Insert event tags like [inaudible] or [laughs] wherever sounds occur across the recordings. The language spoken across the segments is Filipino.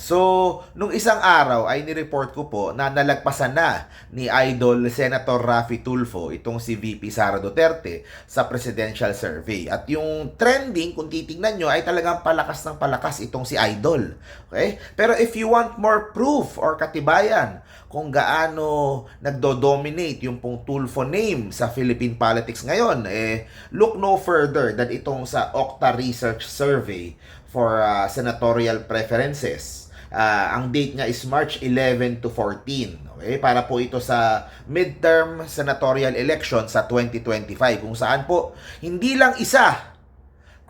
So, nung isang araw ay nireport ko po na nalagpasan na ni Idol Senator Rafi Tulfo itong si VP Sara Duterte sa presidential survey. At yung trending, kung titingnan nyo, ay talagang palakas ng palakas itong si Idol. Okay? Pero if you want more proof or katibayan kung gaano nagdo-dominate yung pong Tulfo name sa Philippine politics ngayon, eh, look no further than itong sa Okta Research Survey for uh, senatorial preferences. Ah, ang date niya is March 11 to 14. Okay? Para po ito sa midterm senatorial election sa 2025 kung saan po hindi lang isa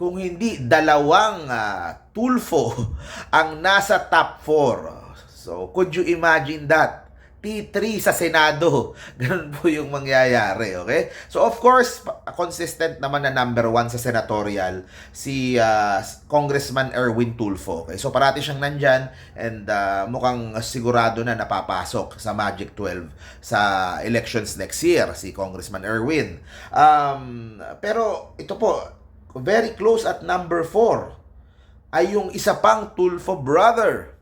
kung hindi dalawang ah, tulfo [laughs] ang nasa top 4. So, could you imagine that? T3 sa Senado. [laughs] Ganun po yung mangyayari, okay? So, of course, consistent naman na number one sa senatorial si ah, Congressman Erwin Tulfo. Okay? So, parati siyang nandyan and ah, mukhang sigurado na napapasok sa Magic 12 sa elections next year, si Congressman Erwin. Um, pero, ito po, very close at number 4 ay yung isa pang Tulfo brother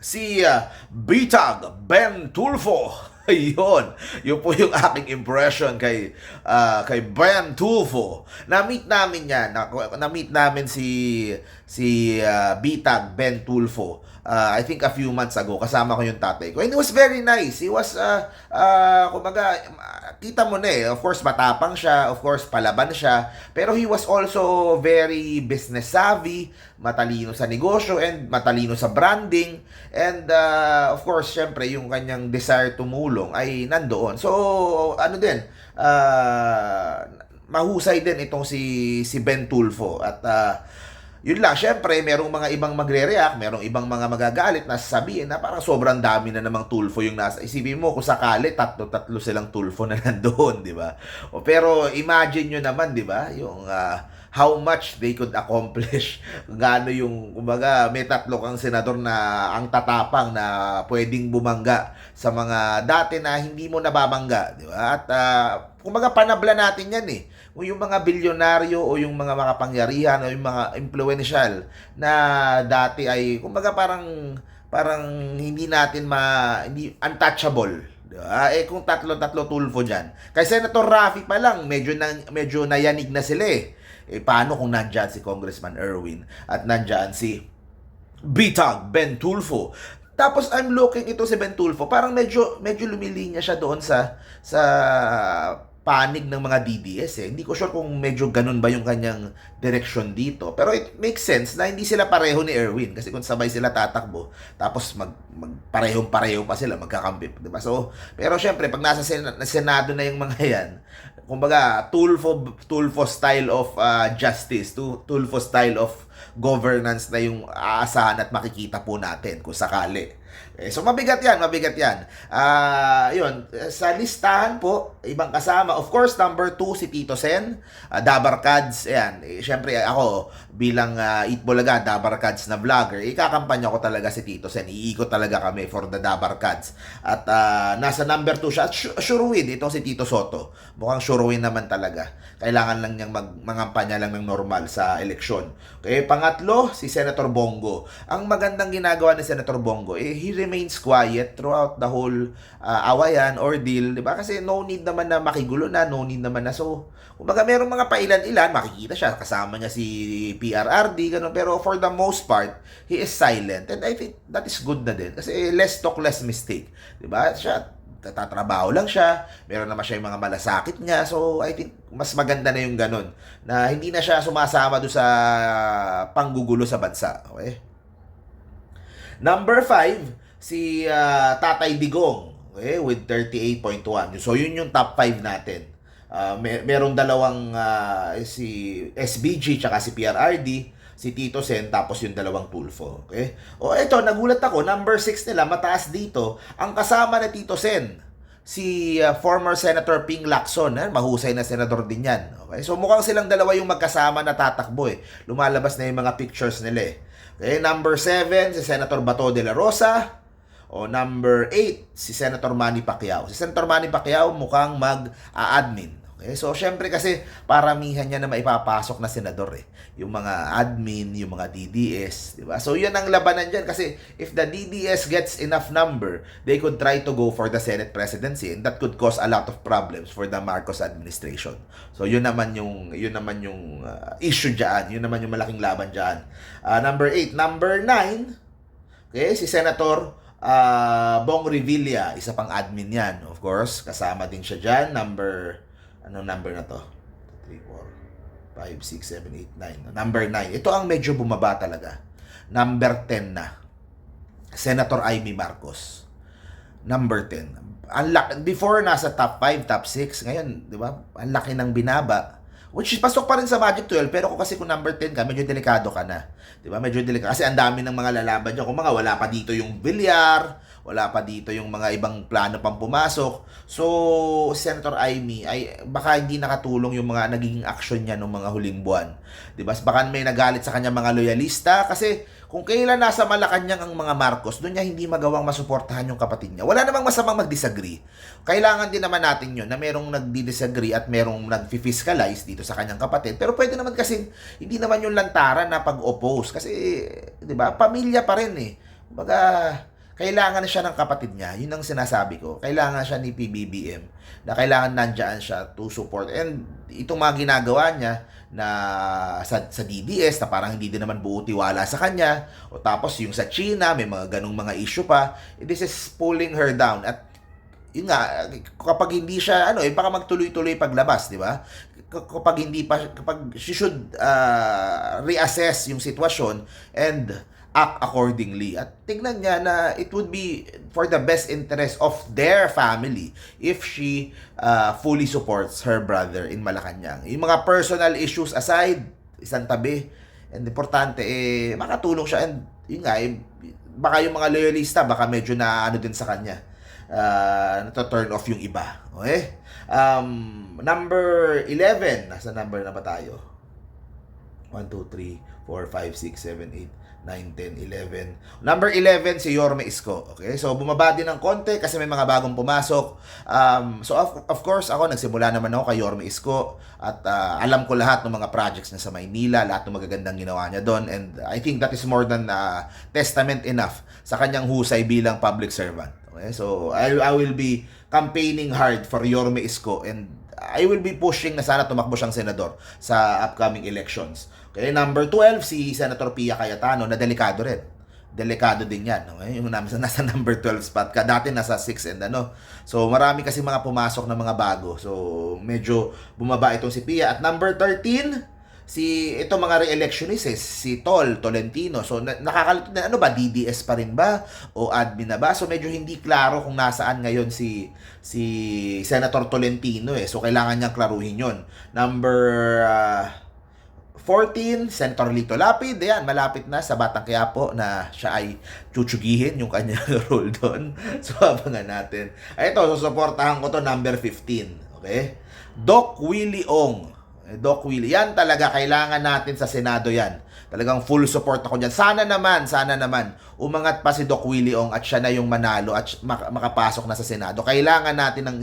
si uh, Bitag Ben Tulfo. [laughs] Ayun, yun po yung aking impression kay ah, kay Ben Tulfo. Na-meet namin. Na- Na-meet namin si si ah, Bitag Ben Tulfo. Ah, I think a few months ago kasama ko yung tatay ko. And it was very nice. He was uh, uh, kumbaga kita mo na eh. Of course matapang siya, of course palaban siya, pero he was also very business savvy, matalino sa negosyo and matalino sa branding and uh, of course syempre yung kanyang desire tumulong ay nandoon. So ano din uh, mahusay din itong si si Ben Tulfo at uh, yun lang, syempre, merong mga ibang magre-react, merong ibang mga magagalit na sasabihin na parang sobrang dami na namang tulfo yung nasa. Isipin mo, kung sakali, tatlo-tatlo silang tulfo na [laughs] nandoon, di ba? O, pero imagine nyo naman, di ba, yung ah, how much they could accomplish. [laughs] Gaano yung, kumbaga, may tatlo kang senador na ang tatapang na pwedeng bumangga sa mga dati na hindi mo nababangga, di ba? At, ah, kumbaga, panabla natin yan eh o yung mga bilyonaryo o yung mga makapangyarihan o yung mga influential na dati ay kumbaga parang parang hindi natin ma hindi untouchable di ba? eh kung tatlo-tatlo tulfo diyan kay Senator Rafi pa lang medyo na, medyo nayanig na sila eh. Eh paano kung nandyan si Congressman Erwin at nandyan si Bitag Ben Tulfo? Tapos I'm looking ito si Ben Tulfo, parang medyo medyo lumilinya siya doon sa sa panig ng mga DDS eh. Hindi ko sure kung medyo ganun ba yung kanyang direction dito. Pero it makes sense na hindi sila pareho ni Erwin kasi kung sabay sila tatakbo tapos mag, mag parehong pareho pa sila magkakampi, 'di ba? So, pero syempre pag nasa sen- Senado na yung mga [laughs] yan, kumbaga Tulfo Tulfo style of uh, justice, tu- Tulfo style of governance na yung aasahan at makikita po natin kung sakali. Eh, so mabigat yan, mabigat yan. Ah, yun, sa listahan po, ibang kasama, of course, number 2 si Tito Sen, uh, Dabar Cads, ayan, eh, syempre ako bilang uh, Eat Bulaga, Dabar Cads na vlogger, ikakampanya ko talaga si Tito Sen, iikot talaga kami for the Dabar Cads. At ah, nasa number 2 siya, at su- sure win, itong si Tito Soto. Mukhang sure win naman talaga. Kailangan lang niyang mag mangampanya lang ng normal sa eleksyon. Okay, pangatlo, si Senator Bongo. Ang magandang ginagawa ni Senator Bongo, eh, he remains quiet throughout the whole uh, awayan, ordeal, di ba? Kasi no need naman na makigulo na, no need naman na so, kumbaga merong mga pailan-ilan, makikita siya, kasama niya si PRRD, ganun, pero for the most part, he is silent. And I think that is good na din. Kasi less talk, less mistake. Di ba? Siya, tatrabaho lang siya, meron naman siya yung mga malasakit niya, so I think mas maganda na yung ganun, na hindi na siya sumasama do sa panggugulo sa bansa. Okay? Number 5, si ah, Tatay Digong, okay, with 38.1. So yun yung top 5 natin. Ah, may, merong dalawang ah, si SBG tsaka si PRRD, si Tito Sen, tapos yung dalawang Tulfo. Okay? O eto, nagulat ako, number 6 nila, mataas dito, ang kasama na Tito Sen, si ah, former Senator Ping Lacson, eh, mahusay na senador din yan. Okay? So mukhang silang dalawa yung magkasama na tatakbo eh. Lumalabas na yung mga pictures nila eh. Okay, number 7, si Senator Bato de la Rosa. O number 8, si Senator Manny Pacquiao. Si Senator Manny Pacquiao mukhang mag-admin. Okay? So, syempre kasi paramihan niya na maipapasok na senador eh. Yung mga admin, yung mga DDS, di ba? So, yun ang labanan dyan kasi if the DDS gets enough number, they could try to go for the Senate presidency and that could cause a lot of problems for the Marcos administration. So, yun naman yung yun naman yung uh, issue diyan, yun naman yung malaking laban diyan. Uh, number 8, number 9, okay, si Senator uh, Bong Revilla, isa pang admin yan, of course. Kasama din siya dyan. Number, anong number na to? 3, 4, 5, 6, 7, 8, 9. Number 9. Ito ang medyo bumaba talaga. Number 10 na. Senator Amy Marcos. Number 10. Ang laki, before nasa top 5, top 6. Ngayon, di ba? Ang laki ng binaba. Which is, pasok pa rin sa Magic 12, pero kung kasi kung number 10 ka, medyo delikado ka na. Di ba? Medyo delikado. Kasi ang dami ng mga lalaban dyan. Kung mga wala pa dito yung bilyar, wala pa dito yung mga ibang plano pang pumasok. So, Senator Amy, ay baka hindi nakatulong yung mga naging action niya nung mga huling buwan. Di ba? Baka may nagalit sa kanya mga loyalista kasi kung kailan nasa Malacanang ang mga Marcos, doon niya hindi magawang masuportahan yung kapatid niya. Wala namang masamang mag-disagree. Kailangan din naman natin yun na merong nagdi-disagree at merong nag-fiscalize dito sa kanyang kapatid. Pero pwede naman kasi hindi naman yung lantaran na pag-oppose. Kasi, di ba, pamilya pa rin eh. Baga, kailangan siya ng kapatid niya. Yun ang sinasabi ko. Kailangan siya ni PBBM na kailangan nandyan siya to support. And itong mga ginagawa niya na sa, sa DDS na parang hindi din naman buo tiwala sa kanya o tapos yung sa China may mga ganong mga issue pa this is pulling her down at yun nga kapag hindi siya ano eh baka magtuloy-tuloy paglabas di ba kapag hindi pa kapag she should uh, reassess yung sitwasyon and act accordingly. At tignan niya na it would be for the best interest of their family if she uh, fully supports her brother in Malacanang. Yung mga personal issues aside, isang tabi. And importante, eh, makatulong siya. And yun nga, eh, baka yung mga loyalista, baka medyo na ano din sa kanya. Uh, nato-turn off yung iba. Okay? Um, number 11. Nasa number na ba tayo? 1, 2, 3, 4, 5, 6, 7, 8, 9, 10, 11. Number 11, si Yorme Isko. Okay? So, bumaba din ng konti kasi may mga bagong pumasok. Um, so, of, of course, ako, nagsimula naman ako kay Yorme Isko. At uh, alam ko lahat ng mga projects na sa Maynila, lahat ng magagandang ginawa niya doon. And I think that is more than uh, testament enough sa kanyang husay bilang public servant. Okay? So, I, I will be campaigning hard for Yorme Isko and I will be pushing na sana tumakbo siyang senador sa upcoming elections. Okay, number 12 si Senator Pia Cayetano na delikado rin. Delikado din 'yan, okay? Yung nasa, [laughs] nasa number 12 spot ka. Dati nasa 6 and ano. So marami kasi mga pumasok na mga bago. So medyo bumaba itong si Pia at number 13 si ito mga re-electionists eh, si Tol Tolentino. So na, nakakalito na ano ba DDS pa rin ba o admin na ba? So medyo hindi klaro kung nasaan ngayon si si Senator Tolentino eh. So kailangan niyang klaruhin 'yon. Number uh, 14, Senator Lito Lapid, ayan, malapit na sa Batang Quiapo na siya ay chuchugihin yung kanyang [laughs] role doon. So, abangan natin. Ay, ito, susuportahan ko to number 15. Okay? Doc Willie Ong. Eh, Doc Willie. Yan talaga, kailangan natin sa Senado yan. Talagang full support ako dyan. Sana naman, sana naman, umangat pa si Doc Willie Ong at siya na yung manalo at mak- makapasok na sa Senado. Kailangan natin ng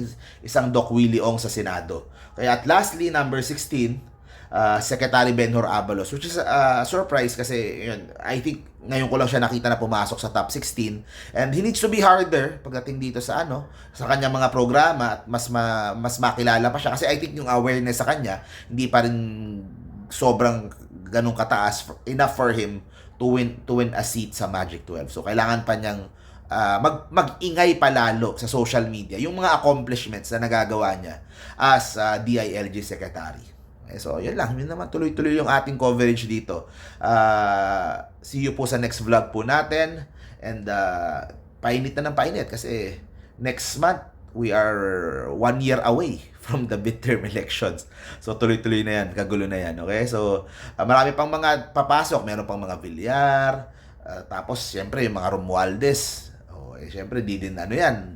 isang Doc Willie Ong sa Senado. Kaya at lastly, number 16, uh, Secretary Benhur Abalos which is a uh, surprise kasi yun, I think ngayon ko lang siya nakita na pumasok sa top 16 and he needs to be harder pagdating dito sa ano sa kanya mga programa at mas ma, mas makilala pa siya. Kasi I think yung awareness sa kanya hindi pa rin sobrang ganun kataas enough for him to win to win a seat sa Magic 12 so kailangan pa niyang uh, mag mag-ingay palalo sa social media yung mga accomplishments na nagagawa niya as uh, DILG secretary eh, so, yun lang. Yun naman, tuloy-tuloy yung ating coverage dito. Uh, see you po sa next vlog po natin. And, uh, painit na ng painit kasi next month, we are one year away [laughs] from the midterm elections. So, tuloy-tuloy na yan. Kagulo na yan. Okay? So, uh, marami pang mga papasok. Meron pang mga Villar. Uh, tapos, siyempre, yung mga Romualdez. Oh, eh, siyempre, di din ano yan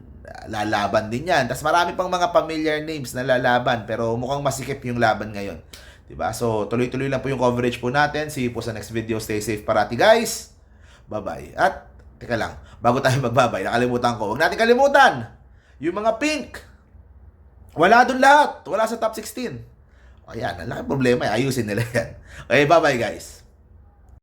lalaban din yan. Tapos marami pang mga familiar names na lalaban pero mukhang masikip yung laban ngayon. 'Di ba? So tuloy-tuloy lang po yung coverage po natin. See you po sa next video. Stay safe parati guys. Bye-bye. At teka lang, bago tayo [laughs] magbabay, nakalimutan ko. Huwag natin kalimutan yung mga pink Wala doon lahat. Wala sa top 16. Ayan, ang laking problema. eh. Ayusin nila [laughs] yan. Okay, bye-bye guys.